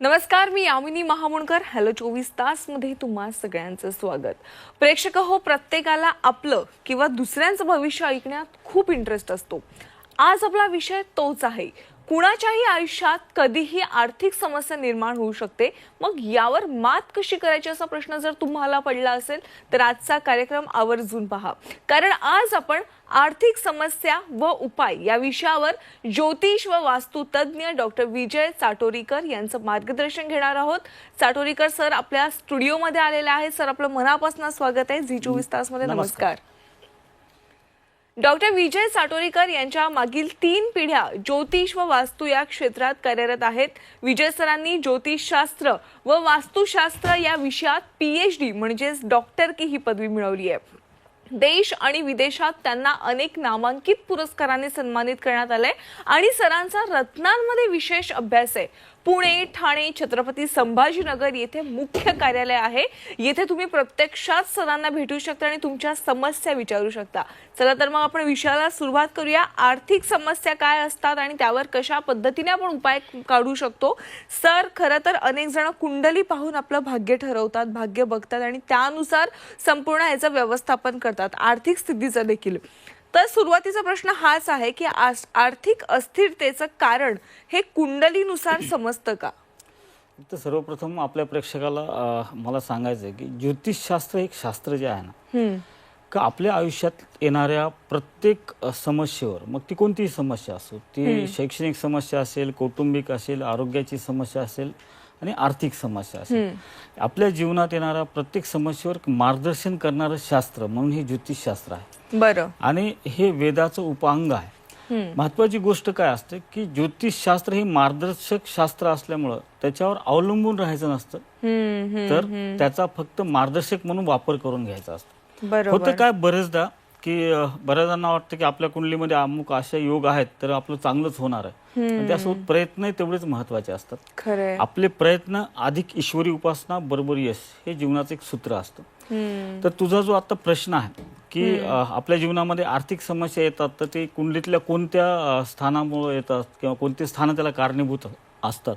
नमस्कार मी यामिनी महामुणकर. हॅलो चोवीस तासमध्ये तुम्हा सगळ्यांचं स्वागत. प्रेक्षक हो प्रत्येकाला आपलं किंवा दुसऱ्यांचं भविष्य ऐकण्यात खूप इंटरेस्ट असतो. आज आपला विषय तोच आहे. कुणाच्याही आयुष्यात कधीही आर्थिक समस्या निर्माण होऊ शकते. मग यावर मात कशी करायची असा प्रश्न जर तुम्हाला पडला असेल तर आजचा कार्यक्रम आवर्जून पहा. कारण आज आपण आर्थिक समस्या व उपाय या विषयावर ज्योतिष व वास्तुतज्ञ डॉक्टर विजय चाटोरीकर यांचं मार्गदर्शन घेणार आहोत. चाटोरीकर सर आपल्या स्टुडिओमध्ये आलेले आहेत. सर आपलं मनापासून स्वागत आहे. झी चोवीस तासमध्ये नमस्कार. डॉक्टर विजय साटोरीकर यांच्या मागील तीन पिढ्या ज्योतिष व वास्तू या क्षेत्रात कार्यरत आहेत. विजय सरांनी ज्योतिषशास्त्र व वास्तुशास्त्र या विषयात पीएच डी म्हणजेच डॉक्टर की ही पदवी मिळवली आहे. देश आणि विदेशात त्यांना अनेक नामांकित पुरस्काराने सन्मानित करण्यात आलंय आणि सरांचा रत्नांमध्ये विशेष अभ्यास आहे. पुणे ठाणे छत्रपती संभाजीनगर येथे मुख्य कार्यालय आहे. येथे तुम्ही प्रत्यक्षात सरांना भेटू शकता आणि तुमच्या समस्या विचारू शकता. चला तर मग आपण विषयाला सुरुवात करूया. आर्थिक समस्या काय असतात आणि त्यावर कशा पद्धतीने आपण उपाय काढू शकतो? सर खरं तर अनेक जण कुंडली पाहून आपलं भाग्य ठरवतात भाग्य बघतात आणि त्यानुसार संपूर्ण याचं व्यवस्थापन करतात. आर्थिक स्थितीचं देखील. तर सुरुवातीचा प्रश्न हाच आहे की आर्थिक अस्थिरतेचं कारण हे कुंडलीनुसार समजतं का तर सर्वप्रथम आपल्या प्रेक्षकाला मला सांगायचं आहे की ज्योतिषशास्त्र एक शास्त्र जे आहे ना. का आपल्या आयुष्यात येणाऱ्या प्रत्येक समस्येवर मग ती कोणतीही समस्या असो ती शैक्षणिक समस्या असेल कौटुंबिक असेल आरोग्याची समस्या असेल आणि आर्थिक समस्या असेल. आपल्या जीवनात येणाऱ्या प्रत्येक समस्येवर मार्गदर्शन करणारं शास्त्र म्हणून हे ज्योतिषशास्त्र आहे. बरं. आणि हे वेदाचं उपांग आहे. महत्वाची गोष्ट काय असते की ज्योतिषशास्त्र हे मार्गदर्शक शास्त्र असल्यामुळं त्याच्यावर अवलंबून राहायचं नसतं. तर त्याचा फक्त मार्गदर्शक म्हणून वापर करून घ्यायचा असतो. होतं काय बरेचदा की अं, बऱ्याचदांना वाटतं की आपल्या कुंडलीमध्ये अमुक अशा योग आहेत तर आपलं चांगलंच होणार आहे. त्यासोबत प्रयत्न तेवढेच महत्त्वाचे असतात. आपले प्रयत्न अधिक ईश्वरी उपासना बरोबर यश हे जीवनाचं एक सूत्र असतं. तर तुझा जो आता प्रश्न आहे की आपल्या जीवनामध्ये आर्थिक समस्या येतात तर ते कुंडलीतल्या कोणत्या स्थानामुळे येतात किंवा कोणते स्थानं त्याला कारणीभूत असतात.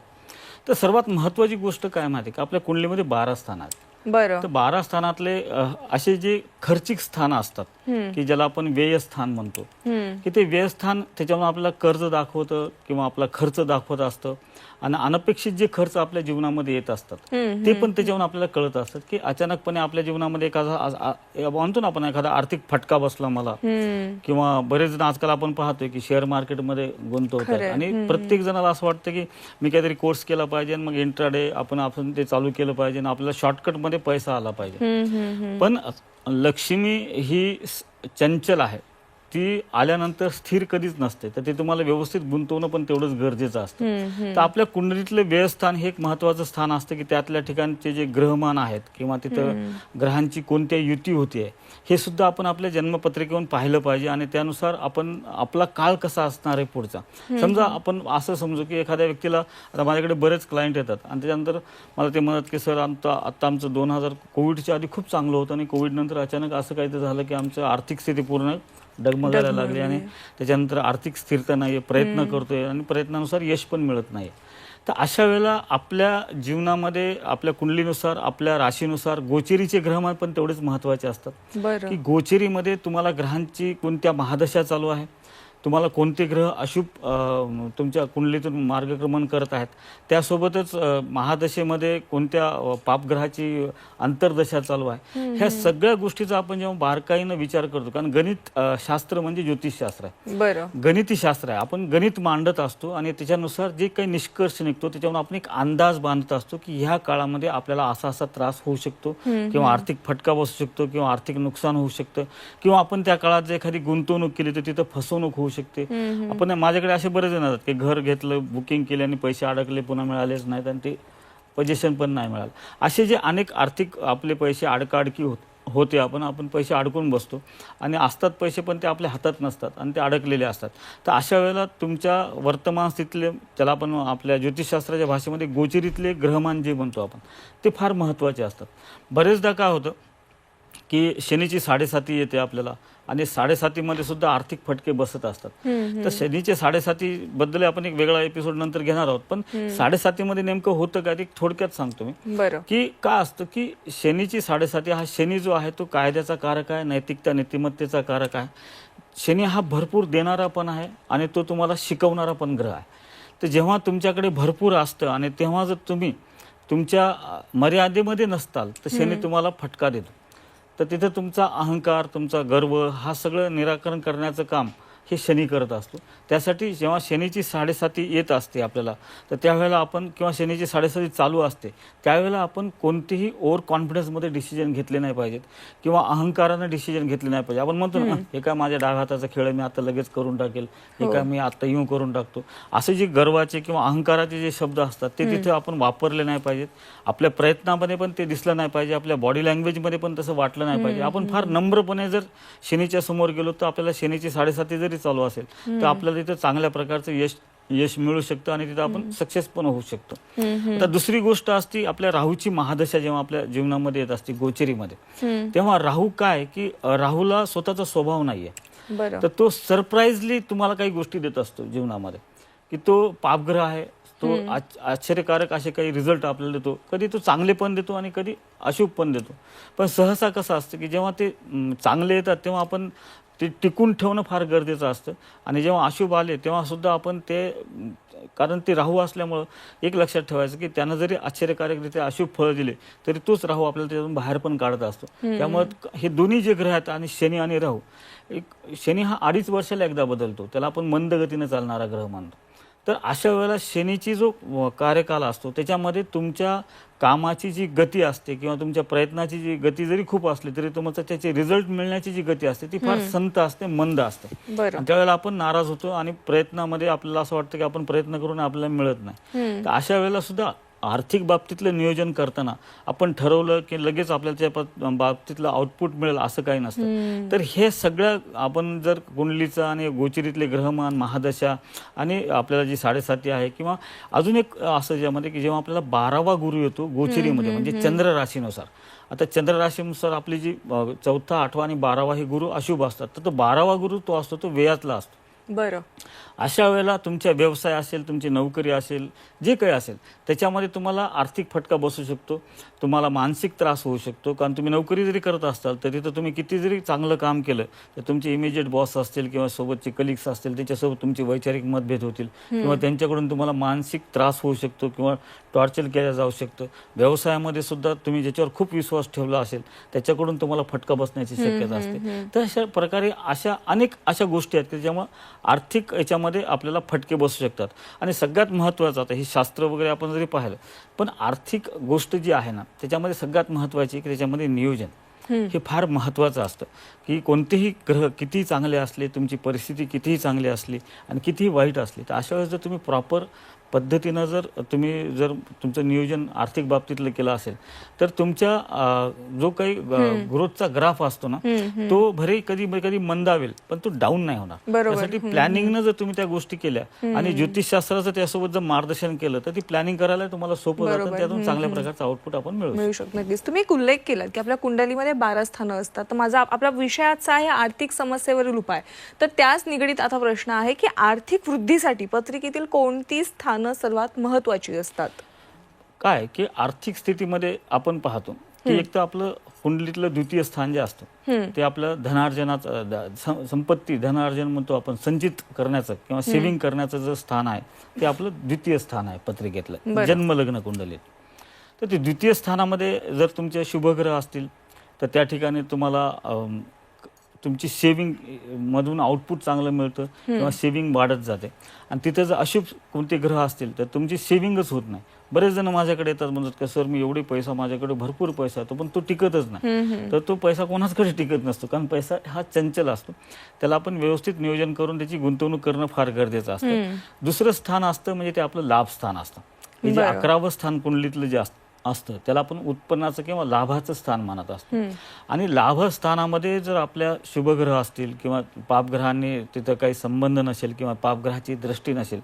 तर सर्वात महत्वाची गोष्ट काय माहिती का? आपल्या कुंडलीमध्ये बारा स्थान आहेत. बरं. तर बारा स्थानातले असे जे खर्चिक स्थानं असतात की ज्याला आपण व्ययस्थान म्हणतो. की ते व्ययस्थान त्याच्यामुळे आपल्याला कर्ज दाखवतं किंवा आपला खर्च दाखवत असतं आणि अनपेक्षित जे खर्च आपल्या जीवनामध्ये येत असतात ते पण त्याच्यावरून आपल्याला कळत असतात की अचानकपणे आपल्या जीवनामध्ये एखादा म्हणतो ना आपण एखादा आर्थिक फटका बसला मला. किंवा बरेच जण आजकाल आपण पाहतोय की शेअर मार्केटमध्ये गुंतवतात. आणि प्रत्येक जणाला असं वाटतं की मी काहीतरी कोर्स केला पाहिजे मग इंट्राडे आपण आपण ते चालू केलं पाहिजे आणि आपल्याला शॉर्टकटमध्ये पैसा आला पाहिजे. पण लक्ष्मी ही चंचल आहे. ती आल्यानंतर स्थिर कधीच नसते. तर ते तुम्हाला व्यवस्थित गुंतवणं पण तेवढंच गरजेचं असतं. तर आपल्या कुंडलीतलं व्ययस्थान हे एक महत्वाचं स्थान असतं की त्यातल्या ठिकाणचे जे ग्रहमान आहेत किंवा तिथं ग्रहांची कोणत्या युती होतीये हे सुद्धा आपण आपल्या जन्मपत्रिकेवरून पाहिलं पाहिजे आणि त्यानुसार आपण आपला काळ कसा असणार आहे पुढचा. समजा आपण असं समजू की एखाद्या व्यक्तीला आता माझ्याकडे बरेच क्लायंट येतात आणि त्याच्यानंतर मला ते म्हणत की सर आमचं आता आमचं दोन हजार कोविडच्या आधी खूप चांगलं होतं आणि कोविड नंतर अचानक असं काहीतरी झालं की आमचं आर्थिक स्थिती पूर्ण डगमगायला लागली आणि त्याच्यानंतर आर्थिक स्थिरता नाही प्रयत्न करतोय आणि प्रयत्नानुसार यश पण मिळत नाही तर अशा वेळेला आपल्या जीवनामध्ये आपल्या कुंडलीनुसार आपल्या राशीनुसार गोचेरीचे ग्रहमान पण तेवढेच महत्त्वाचे असतात. की गोचेरीमध्ये तुम्हाला ग्रहांची कोणत्या महादशा चालू आहे? तुम्हाला कोणते ग्रह अशुभ तुमच्या कुंडलीतून मार्गक्रमण करत आहेत त्यासोबतच महादशेमध्ये कोणत्या पापग्रहाची अंतर्दशा चालू आहे ह्या सगळ्या गोष्टीचा आपण जेव्हा बारकाईनं विचार करतो कारण गणित शास्त्र म्हणजे ज्योतिषशास्त्र आहे. बरं. गणिती शास्त्र आहे. आपण गणित मांडत असतो आणि त्याच्यानुसार जे काही निष्कर्ष निघतो त्याच्यावरून आपण एक अंदाज बांधत असतो की ह्या काळामध्ये आपल्याला असा असा त्रास होऊ शकतो किंवा आर्थिक फटका बसू शकतो किंवा आर्थिक नुकसान होऊ शकतं किंवा आपण त्या काळात जर एखादी गुंतवणूक केली तर तिथं फसवणूक होऊ शकते. आपण माझ्याकडे असे बरेच जण येतात की घर घेतलं बुकिंग केले आणि पैसे अडकले पुन्हा मिळालेच नाहीत आणि ते पोझिशन पण नाही मिळालं. असे जे अनेक आर्थिक आपले पैसे अडकाअडकी होत होते आपण आपण पैसे अडकून बसतो आणि असतात पैसे पण ते आपल्या हातात नसतात आणि ते अडकलेले असतात. तर अशा वेळेला तुमच्या वर्तमान स्थितीतले त्याला आपण आपल्या ज्योतिषशास्त्राच्या भाषेमध्ये गोचरीतले ग्रहमान जे म्हणतो आपण ते फार महत्त्वाचे असतात. बरेचदा काय होतं की शनीची साडेसाती येते आपल्याला आणि साडेसातीमध्ये सुद्धा आर्थिक फटके बसत असतात. तर शनीचे साडेसाती बद्दल आपण एक वेगळा एपिसोड नंतर घेणार आहोत. पण साडेसातीमध्ये नेमकं होतं का ते थोडक्यात सांगतो मी. की काय असतं की शनीची साडेसाती हा शनी जो आहे तो कायद्याचा कारक आहे नैतिकता नीतिमत्तेचा कारक आहे. शनी हा भरपूर देणारा पण आहे आणि तो तुम्हाला शिकवणारा पण ग्रह आहे. तर जेव्हा तुमच्याकडे भरपूर असतं आणि तेव्हा जर तुम्ही तुमच्या मर्यादेमध्ये नसताल तर शनी तुम्हाला फटका देतो. तर तिथे तुमचा अहंकार तुमचा गर्व हा सगळं निराकरण करण्याचं काम हे शनी करत असतो. त्यासाठी जेव्हा शनीची साडेसाती येत असते आपल्याला तर त्यावेळेला आपण किंवा शनीची साडेसाती चालू असते त्यावेळेला आपण कोणतेही ओव्हर कॉन्फिडन्समध्ये डिसिजन घेतले नाही पाहिजेत किंवा अहंकारानं डिसिजन घेतले नाही पाहिजे आपण म्हणतो ना हे काय माझ्या डाग हाताचा खेळ मी आता लगेच करून टाकेल हे काय मी आता येऊ करून टाकतो. असे जे गर्वाचे किंवा अहंकाराचे जे शब्द असतात ते तिथे आपण वापरले नाही पाहिजेत. आपल्या प्रयत्नामध्ये पण ते दिसलं नाही पाहिजे आपल्या बॉडी लँग्वेजमध्ये पण तसं वाटलं नाही पाहिजे. आपण फार नम्रपणे जर शनीच्या समोर गेलो तर आपल्याला शनीची साडेसाती जरी चालू असेल तर आपल्याला तिथं चांगल्या प्रकारचं यश यश मिळू शकतं आणि तिथं आपण सक्सेस पण होऊ शकतो. आता दुसरी गोष्ट असती आपल्या राहूची महादशा जेव्हा आपल्या जीवनामध्ये येत असते गोचरीमध्ये तेव्हा राहू काय? की राहूला स्वतःचा स्वभाव नाहीये. तर तो सरप्राईजली तुम्हाला काही गोष्टी देत असतो जीवनामध्ये. की तो पापग्रह आहे तो आश्चर्यकारक असे काही रिझल्ट आपल्याला देतो. कधी तो चांगले पण देतो आणि कधी अशुभ पण देतो. पण सहसा कसं असतं की जेव्हा ते चांगले येतात तेव्हा आपण ते टिकून ठेवणं फार गरजेचं असतं. आणि जेव्हा अशुभ आले तेव्हा सुद्धा आपण ते कारण ते राहू असल्यामुळं एक लक्षात ठेवायचं की त्यानं जरी आश्चर्यकारकरित्या अशुभ फळं दिले तरी तोच राहू आपल्याला त्यातून बाहेर पण काढत असतो. त्यामुळे हे दोन्ही जे ग्रह आहेत आणि शनी आणि राहू एक शनी हा अडीच वर्षाला एकदा बदलतो. त्याला आपण मंद गतीने चालणारा ग्रह मानतो. तर अशा वेळेला शनीची जो कार्यकाल असतो त्याच्यामध्ये तुमच्या कामाची जी गती असते किंवा तुमच्या प्रयत्नाची जी गती जरी खूप असली तरी तुमचं त्याचे रिझल्ट मिळण्याची जी गती असते ती फार संत असते मंद असते. त्यावेळेला आपण नाराज होतो आणि प्रयत्नामध्ये आपल्याला असं वाटतं की आपण प्रयत्न करून आपल्याला मिळत नाही. तर अशा वेळेला सुद्धा आर्थिक बाबतीतलं नियोजन करताना आपण ठरवलं की लगेच आपल्याला त्या बाबतीतलं आउटपुट मिळेल असं काही नसतं. तर हे सगळं आपण जर कुंडलीचं आणि गोचरीतले ग्रहमान महादशा आणि आपल्याला जी साडेसाती आहे किंवा अजून एक असं ज्यामध्ये की जेव्हा आपल्याला बारावा गुरु येतो गोचरीमध्ये म्हणजे चंद्र राशीनुसार. आता चंद्र राशीनुसार आपली जी चौथा आठवा आणि बारावा हे गुरु अशुभ असतात. तर तो बारावा गुरु तो असतो तो वेयातला असतो. बरं. अशा वेळेला तुमच्या व्यवसाय असेल तुमची नोकरी असेल जे काही असेल त्याच्यामध्ये तुम्हाला आर्थिक फटका बसू शकतो तुम्हाला मानसिक त्रास होऊ शकतो कारण तुम्ही नोकरी जरी करत असाल तर तिथं तुम्ही किती जरी चांगलं काम केलं तर तुमचे इमिजिएट बॉस असतील किंवा सोबतचे कलिग्स असतील त्याच्यासोबत तुमचे वैचारिक मतभेद होतील. किंवा त्यांच्याकडून तुम्हाला मानसिक त्रास होऊ शकतो किंवा टॉर्चर केलं जाऊ शकतं. व्यवसायामध्ये सुद्धा तुम्ही ज्याच्यावर खूप विश्वास ठेवला असेल त्याच्याकडून तुम्हाला फटका बसण्याची शक्यता असते. तर अशा प्रकारे अशा अनेक अशा गोष्टी आहेत की ज्यामुळे आर्थिक याच्यामध्ये आपल्याला फटके बसू शकतात. आणि सगळ्यात महत्त्वाचं आता हे शास्त्र वगैरे आपण जरी पाहिलं पण आर्थिक गोष्ट जी आहे ना त्याच्यामध्ये सगळ्यात महत्त्वाची की त्याच्यामध्ये नियोजन. हे फार महत्त्वाचं असतं. की कोणतेही ग्रह कितीही चांगले असले तुमची परिस्थिती कितीही चांगली असली आणि कितीही वाईट असली तर अशा वेळेस जर तुम्ही प्रॉपर पद्धतीनं जर तुम्ही जर तुमचं नियोजन आर्थिक बाबतीतलं केलं असेल तर तुमच्या जो काही ग्रोथचा ग्राफ असतो ना तो भरे कधी कधी मंदावेल पण तो डाऊन नाही होणार. त्यासाठी प्लॅनिंगनं जर तुम्ही त्या गोष्टी केल्या आणि ज्योतिषशास्त्राचं त्यासोबत जर मार्गदर्शन केलं तर ती प्लॅनिंग करायला तुम्हाला सोपं जातं त्यातून चांगल्या प्रकारचं आउटपुट आपण मिळू शकतो. मिळू शकतो. नक्कीच. तुम्ही एक उल्लेख केला की आपल्या कुंडलीमध्ये बारा स्थानं असतात. तर माझा आपला विषय आजचा आहे आर्थिक समस्येवरील उपाय. तर त्याच निगडीत आता प्रश्न आहे की आर्थिक वृद्धीसाठी पत्रिकेतील कोणती स्थानं सर्वात महत्वाची असतात? काय? की आर्थिक स्थितीमध्ये आपण पाहतो की एक तर आपलं कुंडलीतलं द्वितीय स्थान जे असतं ते आपलं धनार्जनाचं संपत्ती धनार्जन म्हणतो आपण संचित करण्याचं किंवा सेव्हिंग करण्याचं जे स्थान आहे ते आपलं द्वितीय स्थान आहे पत्रिकेतलं. जन्मलग्न कुंडलीत. तर ते द्वितीय स्थानामध्ये जर तुमचे शुभग्रह असतील तर त्या ठिकाणी तुम्हाला तुमची सेविंग मधून आउटपुट चांगलं मिळतं किंवा सेविंग वाढत जाते. आणि तिथे जर अशुभ कोणते ग्रह असतील तर तुमची सेविंगच होत नाही. बरेच जण माझ्याकडे येतात म्हणतात की सर मी एवढे पैसा माझ्याकडे भरपूर पैसा येतो पण तो टिकतच नाही. तर तो पैसा कोणाचकडे टिकत नसतो कारण पैसा हा चंचल असतो. त्याला आपण व्यवस्थित नियोजन करून त्याची गुंतवणूक करणं फार गरजेचं असतं. दुसरं स्थान असतं म्हणजे ते आपलं लाभ स्थान असतं. हे जे. अकरावं स्थान कुंडलीतलं जे असतं असतं. त्याला आपण उत्पन्नाचं किंवा लाभाचं स्थान मानत असतो. आणि लाभस्थानामध्ये जर आपल्या शुभग्रह असतील किंवा पापग्रहांनी तिथं काही संबंध नसेल किंवा पापग्रहाची दृष्टी नसेल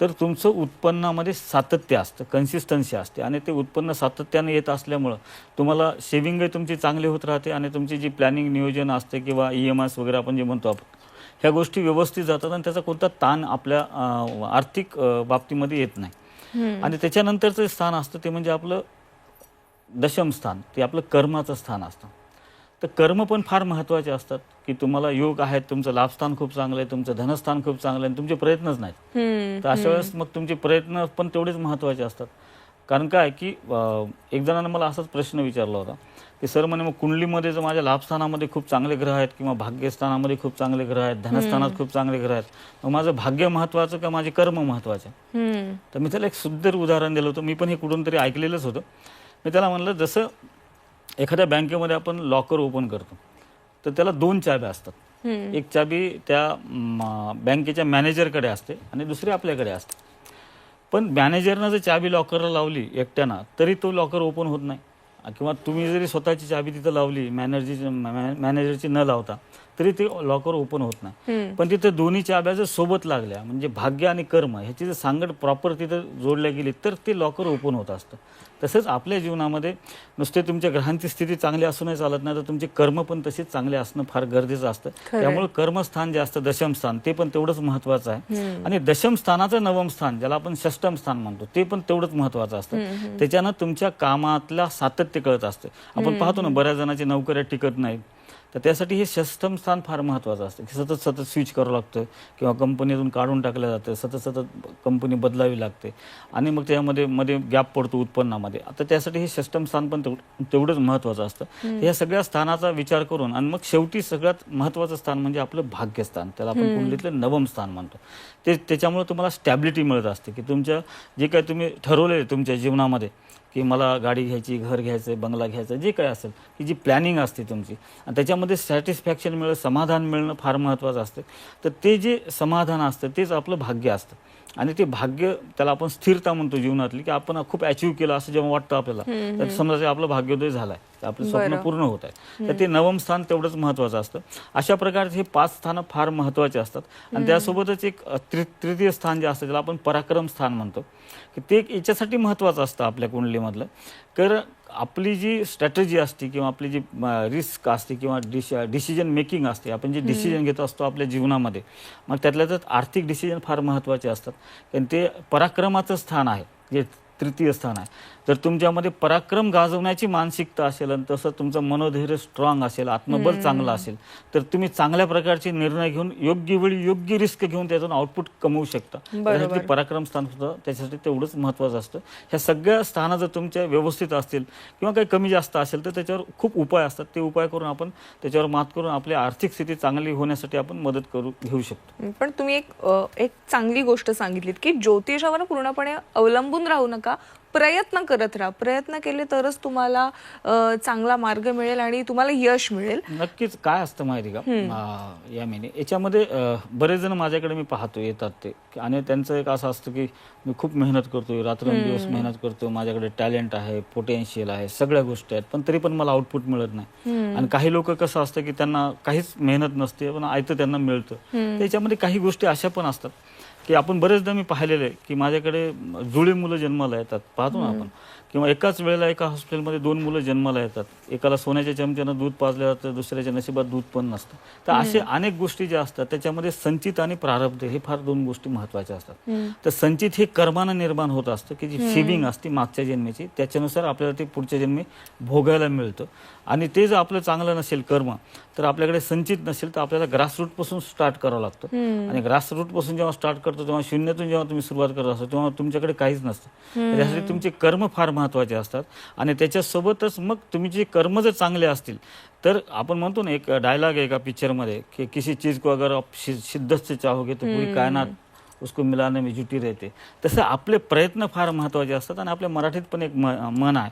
तर तुमचं उत्पन्नामध्ये सातत्य असतं कन्सिस्टन्सी असते. आणि ते उत्पन्न सातत्याने येत असल्यामुळं तुम्हाला सेविंगही तुमची चांगली होत राहते आणि तुमची जी प्लॅनिंग नियोजन असते किंवा ई एम आयस वगैरे आपण जे म्हणतो आपण ह्या गोष्टी व्यवस्थित जातात आणि त्याचा कोणता ताण आपल्या आर्थिक बाबतीमध्ये येत नाही. आणि त्याच्यानंतरचं स्थान असतं ते म्हणजे आपलं दशम स्थान ते आपलं कर्माचं स्थान असतं. तर कर्म पण फार महत्त्वाचे असतात की तुम्हाला योग आहेत तुमचं लाभस्थान खूप चांगलं आहे तुमचं धनस्थान खूप चांगलं आहे आणि तुमचे प्रयत्नच नाहीत. तर अशा वेळेस मग तुमचे प्रयत्न पण तेवढेच महत्त्वाचे असतात. कारण काय की एक जणांना मला असाच प्रश्न विचारला होता की सर म्हणे मग कुंडलीमध्ये जर माझ्या लाभस्थानामध्ये खूप चांगले ग्रह आहेत किंवा भाग्यस्थानामध्ये खूप चांगले ग्रह आहेत धनस्थानात खूप चांगले ग्रह आहेत मग माझं भाग्य महत्त्वाचं का माझे कर्म महत्त्वाचे हम्म. तर मी त्याला एक सुंदर उदाहरण दिलं होतं. मी पण हे कुठून तरी ऐकलेलंच होतं. मी त्याला म्हणलं जसं एखाद्या बँकेमध्ये आपण लॉकर ओपन करतो तर त्याला दोन चाब्या असतात. एक चाबी त्या बँकेच्या मॅनेजरकडे असते आणि दुसरी आपल्याकडे असते. पण मॅनेजरनं जर चाबी लॉकरला लावली एकट्यानं तरी तो लॉकर ओपन होत नाही. किंवा तुम्ही जरी स्वतःची चाबी तिथं लावली मॅनेजरची मॅनेजरची न लावता तरी ते लॉकर ओपन होत नाही. पण तिथे दोन्ही चाब्या जर सोबत लागल्या म्हणजे भाग्य आणि कर्म ह्याची जर सांगड प्रॉपर तिथं जोडल्या गेली तर ते लॉकर ओपन होत असतं. तसंच आपल्या जीवनामध्ये नुसते तुमच्या ग्रहांची स्थिती चांगली असूनही चालत नाही तर तुमचे कर्म पण तसेच चांगले असणं फार गरजेचं असतं. त्यामुळे कर्मस्थान जे असतं दशम स्थान ते पण तेवढंच महत्वाचं आहे. आणि दशम स्थानाचं नवम स्थान ज्याला आपण षष्टम स्थान म्हणतो ते पण तेवढंच महत्वाचं असतं. त्याच्यानं तुमच्या कामातला सातत्य कळत असतं. आपण पाहतो ना बऱ्याच जणांची नोकऱ्या टिकत नाहीत. तर त्यासाठी हे षष्टम स्थान फार महत्वाचं असतं. की सतत सतत स्विच करावं लागतं किंवा कंपनीतून काढून टाकलं जातं. सतत सतत कंपनी बदलावी लागते. आणि मग त्यामध्ये मध्ये गॅप पडतो उत्पन्नामध्ये. आता त्यासाठी हे षष्टम स्थान पण तेवढं तेवढंच महत्वाचं असतं. या सगळ्या स्थानाचा विचार करून आणि मग शेवटी सगळ्यात महत्वाचं स्थान म्हणजे आपलं भाग्यस्थान. त्याला आपण कुंडलीतलं नवम स्थान म्हणतो. ते त्याच्यामुळे तुम्हाला स्टॅबिलिटी मिळत असते की तुमच्या जे काही तुम्ही ठरवले तुमच्या जीवनामध्ये की मला गाडी घ्यायची घर घ्यायचं बंगला घ्यायचा जे काय असेल की जी प्लॅनिंग असते तुमची. आणि त्याच्यामध्ये सॅटिस्फॅक्शन मिळणं समाधान मिळणं फार महत्त्वाचं असतं. तर ते जे समाधान असतं तेच आपलं भाग्य असतं. आणि ते भाग्य त्याला आपण स्थिरता म्हणतो जीवनातली की आपण खूप अचीव केलं असं जेव्हा वाटतं आपल्याला. तर समजा आपलं भाग्योदय झालाय. तर आपलं स्वप्न. पूर्ण होत आहे तर ते नवम स्थान तेवढंच महत्त्वाचं असतं. अशा प्रकारचे हे पाच स्थानं फार महत्त्वाचे असतात. आणि त्यासोबतच एक तृतीय स्थान जे असतं त्याला आपण पराक्रम स्थान म्हणतो की ते याच्यासाठी महत्त्वाचं असतं आपल्या कुंडलीमधलं. तर आपली जी स्ट्रॅटेजी असते किंवा आपली जी रिस्क असते किंवा डिश डिसिजन मेकिंग असते आपण जे डिसिजन घेत असतो आपल्या जीवनामध्ये मग त्यातल्या त्यात आर्थिक डिसिजन फार महत्त्वाचे असतात. कारण ते पराक्रमाचं स्थान आहे जे तृतीय स्थान आहे. जर तुमच्यामध्ये पराक्रम गाजवण्याची मानसिकता असेल आणि तसं तुमचं मनोधैर्य स्ट्रॉंग असेल आत्मबल चांगलं असेल तर तुम्ही चांगल्या प्रकारचे निर्णय घेऊन योग्य वेळी योग्य रिस्क घेऊन त्यातून आउटपुट कमवू शकता. त्यासाठी पराक्रम स्थान सुद्धा त्याच्यासाठी तेवढंच महत्त्वाचं असतं. ह्या सगळ्या स्थानं जर तुमच्या व्यवस्थित असतील किंवा काही कमी जास्त असेल तर त्याच्यावर खूप उपाय असतात. ते उपाय करून आपण त्याच्यावर मात करून आपली आर्थिक स्थिती चांगली होण्यासाठी आपण मदत करू घेऊ शकतो. पण तुम्ही एक एक चांगली गोष्ट सांगितलीत की ज्योतिषावर पूर्णपणे अवलंबून राहू नका. प्रयत्न करत राहा. प्रयत्न केले तरच तुम्हाला चांगला मार्ग मिळेल आणि तुम्हाला यश मिळेल. नक्कीच. काय असतं माहिती का? या महिने. याच्यामध्ये बरेच जण माझ्याकडे मी पाहतो येतात ते. आणि त्यांचं एक असं असतं की मी खूप मेहनत करतोय रात्रंदिवस मेहनत करतो माझ्याकडे टॅलेंट आहे पोटेन्शियल आहे सगळ्या गोष्टी आहेत. पण तरी पण मला आउटपुट मिळत नाही. आणि काही लोक कसं असतं की त्यांना काहीच मेहनत नसते पण आयतं त्यांना मिळतं. त्याच्यामध्ये काही गोष्टी अशा पण असतात की आपण बरेचदा मी पाहिलेलं आहे की माझ्याकडे जुळे मुलं जन्माला येतात. पाहतो ना आपण. किंवा एकाच वेळेला एका हॉस्पिटलमध्ये दोन मुलं जन्माला येतात. एकाला सोन्याच्या चमच्यानं दूध पाजलं जातं दुसऱ्याच्या नशिबात दूध पण नसतं. तर असे अनेक गोष्टी ज्या असतात त्याच्यामध्ये संचित आणि प्रारब्ध हे फार दोन गोष्टी महत्त्वाच्या असतात. तर संचित हे कर्मानं निर्माण होत असतं की जी फिबिंग असते मागच्या जन्मेची त्याच्यानुसार आपल्याला ते पुढच्या जन्मी भोगायला मिळतं. आणि ते जर आपलं चांगलं नसेल कर्म तर आपल्याकडे संचित नसेल तर आपल्याला ग्रासरूटपासून स्टार्ट करावं लागतं. आणि ग्रासरूटपासून जेव्हा स्टार्ट करतो तेव्हा शून्यातून जेव्हा तुम्ही सुरुवात करत असतो तेव्हा तुमच्याकडे काहीच नसतं. त्यासाठी तुमचे कर्म फार महत्त्वाचे असतात. आणि त्याच्यासोबतच मग तुम्ही जे कर्म जर चांगले असतील तर आपण म्हणतो ना एक डायलॉग आहे एका पिक्चरमध्ये की किसी चीज को अगर आप शिद्दत से चाहोगे तो पूरी कायनात उसको मिलाने में जुटी रहते. तसं आपले प्रयत्न फार महत्त्वाचे असतात आणि आपल्या मराठीत पण एक म- म्हण आहे.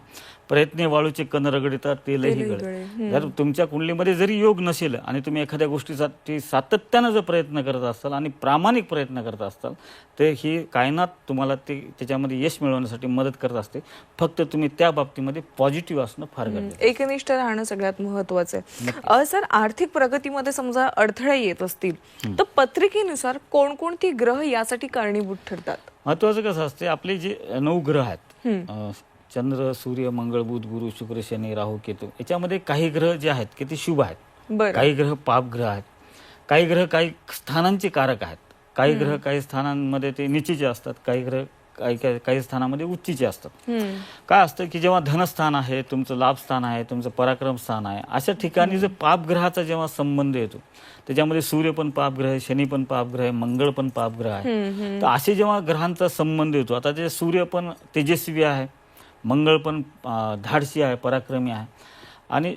प्रयत्ने वाळूचे कण रगडितात तेलही गळे. जर तुमच्या कुंडलीमध्ये जरी योग नसेल आणि तुम्ही एखाद्या गोष्टीसाठी सातत्यानं जर प्रयत्न करत असाल आणि प्रामाणिक प्रयत्न करत असाल तर ही कायनात तुम्हाला ते त्याच्यामध्ये यश मिळवण्यासाठी मदत करत असते. फक्त तुम्ही त्या बाबतीमध्ये पॉझिटिव्ह असणं फार गरजेचं. एकनिष्ठ राहणं सगळ्यात महत्वाचं आहे. सर आर्थिक प्रगतीमध्ये समजा अडथळे येत असतील तर पत्रिकेनुसार कोणकोणती ग्रह यासाठी कारणीभूत ठरतात? महत्वाचं कसं असते आपले जे नऊ ग्रह आहेत चंद्र सूर्य मंगळ बुध गुरु शुक्र शनी राहू केतू याच्यामध्ये काही ग्रह जे आहेत की ते शुभ आहेत? काही ग्रह पाप ग्रह आहेत. काही ग्रह काही स्थानांचे कारक आहेत. काही ग्रह काही स्थानांमध्ये ते निचीचे असतात. काही ग्रह काही काही स्थानामध्ये उच्चीचे असतात. काय असतं की जेव्हा धनस्थान आहे तुमचं लाभस्थान आहे तुमचं पराक्रम स्थान आहे अशा ठिकाणी जर पापग्रहाचा जेव्हा संबंध येतो त्याच्यामध्ये सूर्य पण पापग्रह आहे शनी पण पापग्रह आहे मंगळ पण पापग्रह आहे. तर असे जेव्हा ग्रहांचा संबंध येतो आता ते सूर्य पण तेजस्वी आहे मंगळ पण धाडसी आहे पराक्रमी आहे. आणि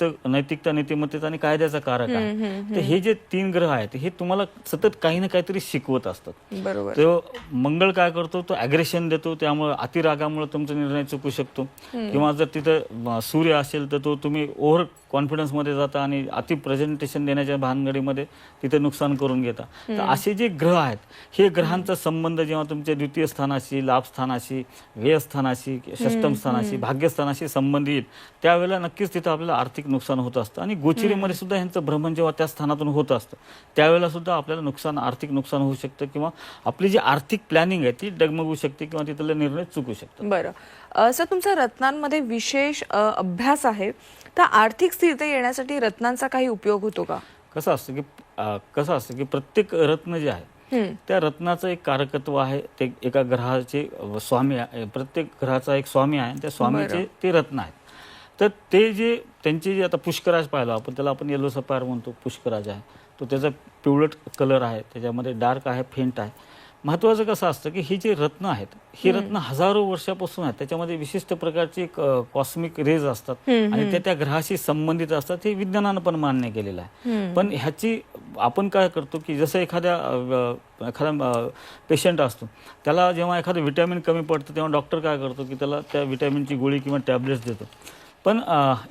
तर नैतिकता नीतिमत्तेचा आणि कायद्याचा कारक आहे. तर हे जे तीन ग्रह आहेत हे तुम्हाला सतत काही ना काहीतरी शिकवत असतात. बरोबर. तो मंगळ काय करतो? तो अग्रेशन देतो त्यामुळे अतिरागामुळे तुमचा निर्णय चुकू शकतो. किंवा जर तिथं सूर्य असेल तर तो तुम्ही ओव्हर कॉन्फिडन्समध्ये जाता आणि अति प्रेझेंटेशन देण्याच्या भानगडीमध्ये तिथे नुकसान करून घेता. तर असे जे ग्रह आहेत हे ग्रहांचा संबंध जेव्हा तुमच्या द्वितीय स्थानाशी लाभस्थानाशी व्ययस्थानाशी षष्टम स्थानाशी भाग्यस्थानाशी संबंध येईल त्यावेळेला नक्कीच तिथं आपल्याला आर्थिक नुकसान होत असतं. आणि गोचिरीमध्ये सुद्धा ह्यांचं भ्रमण जेव्हा त्या स्थानातून होत असतं त्यावेळेला सुद्धा आपल्याला नुकसान आर्थिक नुकसान होऊ शकतं किंवा आपली जी आर्थिक प्लॅनिंग आहे ती डगमगू शकते किंवा तिथले निर्णय चुकू शकतात. बरं. सर तुमचा रत्नांमध्ये विशेष अभ्यास आहे तर आर्थिक स्थिरता येण्यासाठी रत्नांचा काही उपयोग होतो का? कसं असतं की कसं असतं की प्रत्येक रत्न जे आहे. त्या रत्नाचं एक कारकत्व आहे ते एका ग्रहाचे स्वामी आहे प्रत्येक ग्रहाचा एक स्वामी आहे त्या स्वामीचे ते रत्न आहेत. तर ते जे त्यांचे जे आता पुष्कराज पाहिलं आपण त्याला आपण येलो सपायर म्हणतो पुष्कराज आहे. तो त्याचा पिवळट कलर आहे त्याच्यामध्ये डार्क आहे फेंट आहे. महत्वाचं कसं असतं की ही जे रत्न आहेत ही रत्न हजारो वर्षापासून आहेत. त्याच्यामध्ये विशिष्ट प्रकारचे कॉस्मिक रेज असतात. आणि त्या त्या ग्रहाशी संबंधित असतात हे विज्ञानानं पण मान्य केलेलं आहे. पण ह्याची आपण काय करतो की जसं एखाद्या एखादा पेशंट असतो त्याला जेव्हा एखादं विटॅमिन कमी पडतं तेव्हा डॉक्टर काय करतो की त्याला त्या विटॅमिनची गोळी किंवा टॅबलेट्स देतो. पण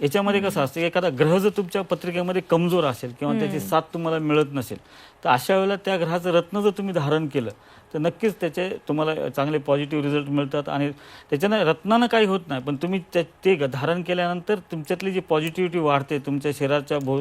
याच्यामध्ये कसं असतं की एखादा ग्रह जर तुमच्या पत्रिकेमध्ये कमजोर असेल किंवा त्याची साथ तुम्हाला मिळत नसेल तर अशा वेळेला त्या ग्रहाचं रत्न जर तुम्ही धारण केलं तर नक्कीच त्याचे तुम्हाला चांगले पॉझिटिव्ह रिझल्ट मिळतात आणि त्याच्यानं रत्नानं काही होत नाही. पण तुम्ही त्या ते धारण केल्यानंतर तुमच्यातली जी पॉझिटिव्हिटी वाढते तुमच्या शरीराच्या भो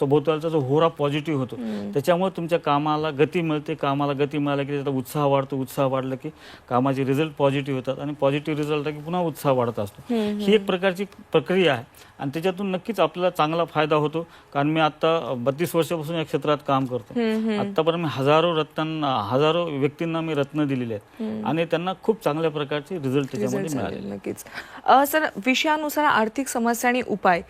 सभोवतालचा जो होरा पॉझिटिव्ह होतो त्याच्यामुळे तुमच्या कामाला गती मिळते. कामाला गती मिळाली की त्याचा उत्साह वाढतो. उत्साह वाढला की कामाचे रिझल्ट पॉझिटिव्ह होतात आणि पॉझिटिव्ह रिझल्ट की पुन्हा उत्साह वाढत असतो. ही एक प्रकारची प्रक्रिया आहे. आणि त्याच्यातून नक्कीच आपल्याला चांगला फायदा होतो. कारण मी आता बत्तीस वर्षापासून या क्षेत्रात काम करतो आतापर्यंत मी हजारो रत्नांना हजारो व्यक्तींना मी रत्न दिलेले आहेत. आणि त्यांना खूप चांगल्या प्रकारचे रिझल्ट त्याच्यामध्ये मिळाले नक्कीच. सर विषयानुसार आर्थिक समस्या आणि उपाय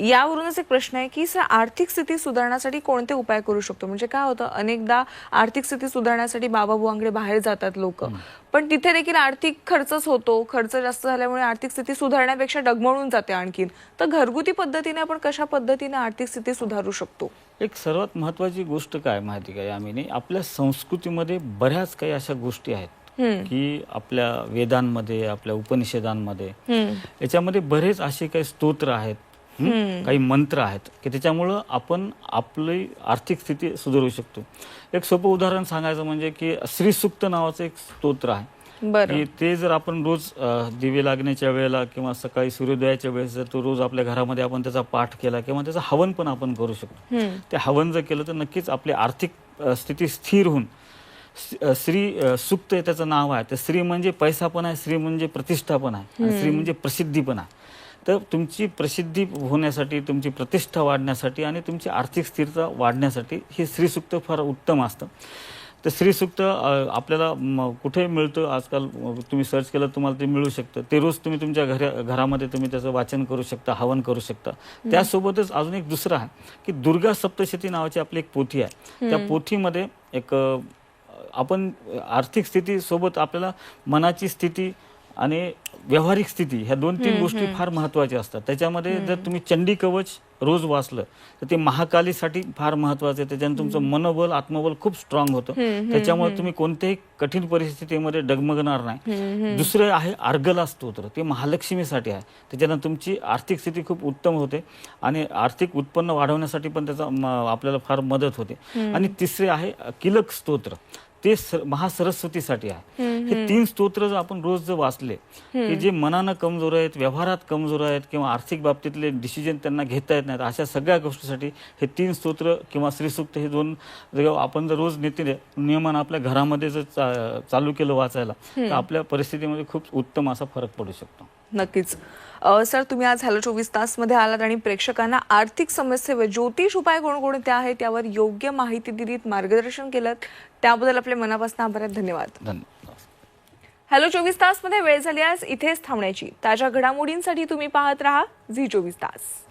यावरूनच एक प्रश्न आहे की सर आर्थिक स्थिती सुधारण्यासाठी कोणते उपाय करू शकतो? म्हणजे काय होतं अनेकदा आर्थिक स्थिती सुधारण्यासाठी बाबा बुवांकडे बाहेर जातात लोक. पण तिथे देखील आर्थिक खर्चच होतो. खर्च जास्त झाल्यामुळे आर्थिक स्थिती सुधारण्यापेक्षा डगमळून जाते आणखीन. तर घरगुती पद्धतीने आपण कशा पद्धतीने आर्थिक स्थिती सुधारू शकतो? एक सर्वात महत्वाची गोष्ट काय माहिती काय यामिनी? आपल्या संस्कृतीमध्ये बऱ्याच काही अशा गोष्टी आहेत. की आपल्या वेदांमध्ये आपल्या उपनिषदांमध्ये. याच्यामध्ये बरेच असे काही स्तोत्र आहेत? काही मंत्र आहेत की त्याच्यामुळं आपण आपली आर्थिक स्थिती सुधारू शकतो. एक सोपं उदाहरण सांगायचं म्हणजे की श्रीसुक्त नावाचं एक स्तोत्र आहे. की ते जर आपण रोज दिवे लागण्याच्या वेळेला किंवा सकाळी सूर्योदयाच्या वेळेस जर तो रोज आपल्या घरामध्ये आपण त्याचा पाठ केला किंवा त्याचं हवन पण आपण करू शकतो. ते हवन जर केलं तर नक्कीच आपली आर्थिक स्थिती स्थिर होऊन श्री सुक्त त्याचं नाव आहे. तर श्री म्हणजे पैसा पण आहे श्री म्हणजे प्रतिष्ठा पण आहे. श्री म्हणजे प्रसिद्धी पण आहे. तर तुमची प्रसिद्धी होण्यासाठी तुमची प्रतिष्ठा वाढण्यासाठी आणि तुमची आर्थिक स्थिरता वाढण्यासाठी हे श्रीसुक्त फार उत्तम असतं. तर श्रीसुक्त आपल्याला कुठे मिळतं? आजकाल तुम्ही सर्च केलं तुम्हाला ते मिळू शकतं. ते रोज तुम्ही तुमच्या घरा घरामध्ये तुम्ही त्याचं वाचन करू शकता हवन करू शकता. त्यासोबतच अजून एक दुसरं आहे की दुर्गा सप्तशती नावाची आपली एक पोथी आहे. त्या पोथीमध्ये एक आपण आर्थिक स्थिती सोबत आपल्याला मनाची स्थिती आणि व्यावहारिक स्थिती ह्या दोन तीन गोष्टी फार महत्त्वाच्या असतात. त्याच्यामध्ये जर तुम्ही चंडी कवच रोज वाचलं तर ते महाकालीसाठी फार महत्वाचं आहे. त्याच्याने तुमचं मनोबल आत्मबल खूप स्ट्रॉंग होतं. त्याच्यामुळे तुम्ही कोणत्याही कठीण परिस्थितीमध्ये डगमगणार नाही. दुसरं आहे अर्गला स्तोत्र. ते महालक्ष्मीसाठी आहे. त्याच्यानं तुमची आर्थिक स्थिती खूप उत्तम होते आणि आर्थिक उत्पन्न वाढवण्यासाठी पण त्याचा आपल्याला फार मदत होते. आणि तिसरे आहे किलक स्तोत्र. ते महासरस्वतीसाठी आहे. हे तीन स्तोत्र जर आपण रोज जर वाचले की जे मनानं कमजोर आहेत व्यवहारात कमजोर आहेत किंवा आर्थिक बाबतीतले डिसिजन त्यांना घेता येत नाहीत अशा सगळ्या गोष्टीसाठी हे तीन स्तोत्र किंवा श्रीसूक्त हे दोन जर आपण जर रोज नित्य नियमन आपल्या घरामध्ये जर चालू केलं वाचायला तर आपल्या परिस्थितीमध्ये खूप उत्तम असा फरक पडू शकतो. नक्कीच. सर तुम्ही आज हॅलो चोवीस तासमध्ये आलात आणि प्रेक्षकांना आर्थिक समस्येवर ज्योतिष उपाय कोणकोणते आहेत यावर योग्य माहिती दिलीत मार्गदर्शन केलं त्याबद्दल आपले मनापासून आभार आहेत. धन्यवाद. हॅलो चोवीस तासमध्ये वेळ झाली आज. इथेच थांबण्याची. ताज्या घडामोडींसाठी तुम्ही पाहत राहा झी चोवीस तास.